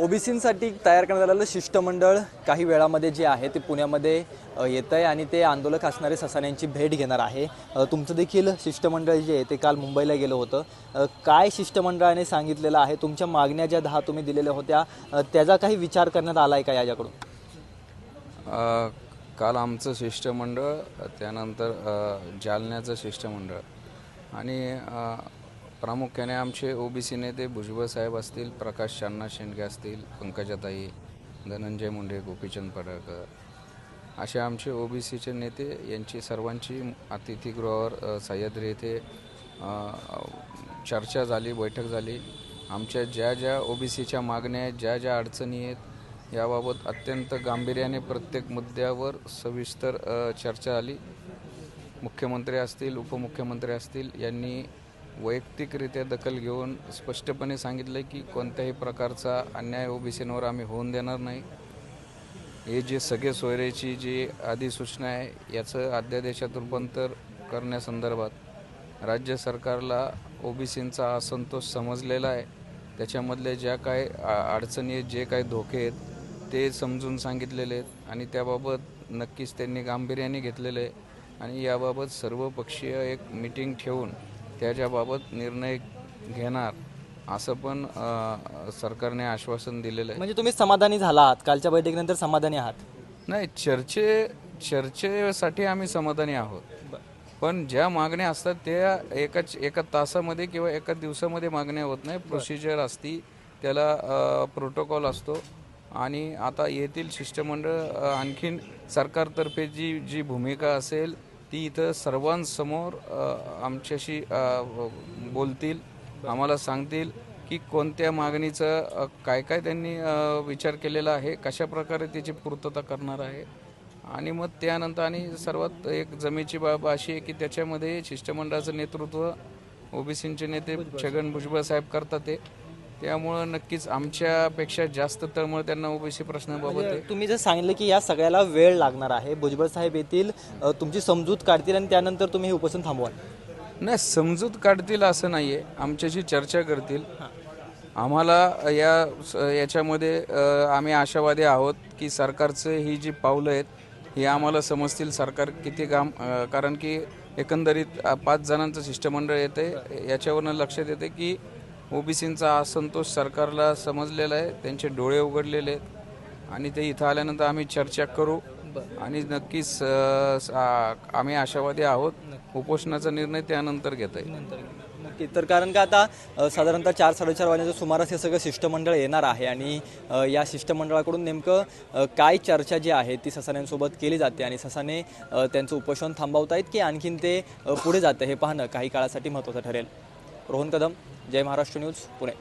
ओबीसींसाठी तयार करण्यात आलेलं शिष्टमंडळ काही वेळामध्ये जे आहे ते पुण्यामध्ये येत आहे आणि ते आंदोलक असणारे ससाण्यांची भेट घेणार आहे. तुमचं देखील शिष्टमंडळ जे आहे ते काल मुंबईला गेलं होतं. काय शिष्टमंडळाने सांगितलेलं आहे? तुमच्या मागण्या ज्या दहा तुम्ही दिलेल्या होत्या त्याचा काही विचार करण्यात आला आहे का याच्याकडून? काल आमचं शिष्टमंडळ त्यानंतर जालन्याचं शिष्टमंडळ आणि प्रामुख्याने आमचे ओबीसी नेते भुजबळ साहेब असतील प्रकाश शण्णा शेंडगे असतील पंकजाताई धनंजय मुंडे गोपीचंद पडळकर. असे आमचे ओबीसीचे नेते यांची सर्वांची अतिथीगृहावर सह्याद्री येथे चर्चा झाली बैठक झाली. आमच्या ज्या ज्या ओबीसीच्या मागण्या आहेत ज्या ज्या अडचणी आहेत याबाबत अत्यंत गांभीर्याने प्रत्येक मुद्द्यावर सविस्तर चर्चा झाली. मुख्यमंत्री असतील उपमुख्यमंत्री असतील यांनी वैयक्तिकरित्या दखल घेऊन स्पष्टपणे सांगितलं की कोणत्याही प्रकारचा अन्याय ओबीसींवर आम्ही होऊन देणार नाही. हे जे सगळे सोयरेची जी अधिसूचना आहे याचं अध्यादेशात रूपांतर करण्यासंदर्भात राज्य सरकारला ओबीसींचा असंतोष समजलेला आहे. त्याच्यामधले ज्या काय आ- अडचणी आहेत जे काही धोके आहेत ते समजून सांगितलेले आहेत आणि त्याबाबत नक्कीच त्यांनी गांभीर्याने घेतलेलं आहे. आणि याबाबत सर्वपक्षीय एक मिटिंग ठेवून त्याच्याबाबत निर्णय घेणार असं पण सरकारने आश्वासन दिलेलं आहे. म्हणजे तुम्ही समाधानी झाला आहात कालच्या बैठकीनंतर समाधानी आहात? नाही चर्चे चर्चेसाठी आम्ही समाधानी आहोत. पण ज्या मागण्या असतात त्या एकाच एका तासामध्ये किंवा एका दिवसामध्ये मागण्या होत नाही. प्रोसिजर असती त्याला प्रोटोकॉल असतो. आणि आता येथील शिष्टमंडळ आणखीन सरकारतर्फे जी जी भूमिका असेल ती इथं सर्वांसमोर आमच्याशी बोलतील आम्हाला सांगतील की कोणत्या मागणीचं काय काय त्यांनी विचार केलेला आहे कशा प्रकारे त्याची पूर्तता करणार आहे. आणि मग त्यानंतर आणि सर्वात एक जमेची बाब अशी आहे की त्याच्यामध्ये शिष्टमंडळाचं नेतृत्व ओबीसींचे नेते छगन भुजबळ साहेब करतात ते. त्यामुळं नक्कीच आमच्यापेक्षा जास्त तळमळ त्यांना ओबीसी प्रश्नाबाबत आहे. तुम्ही जर सांगितलं की या सगळ्याला वेळ लागणार आहे भुजबळ साहेब येतील तुमची समजूत काढतील आणि त्यानंतर तुम्ही हे उपोषण थांबवाल. नाही समजूत काढतील असं नाही आहे आमच्याशी चर्चा करतील. आम्हाला या याच्यामध्ये आम्ही आशावादी आहोत की सरकारचं ही जी पावलं आहेत ही आम्हाला समजतील. सरकार किती काम कारण की एकंदरीत पाच जणांचं शिष्टमंडळ येते याच्यावरनं लक्षात येते की ओबीसींचा असंतोष सरकारला समजलेला आहे. त्यांचे डोळे उघडलेले आहेत. आणि ते इथं आल्यानंतर आम्ही चर्चा करू. आणि नक्कीच आम्ही आशावादी आहोत. उपोषणाचा निर्णय त्यानंतर घेता येईल. नक्की. तर कारण का आता साधारणतः चार साडेचार वाजण्याच्या सुमारास हे सगळं शिष्टमंडळ येणार आहे. आणि या शिष्टमंडळाकडून नेमकं काय चर्चा जी आहे ती ससाण्यांसोबत केली जाते आणि ससाने त्यांचं उपोषण थांबवतायत की आणखीन ते पुढे जातं हे पाहणं काही काळासाठी महत्त्वाचं ठरेल. रोहन कदम जय महाराष्ट्र न्यूज पुणे.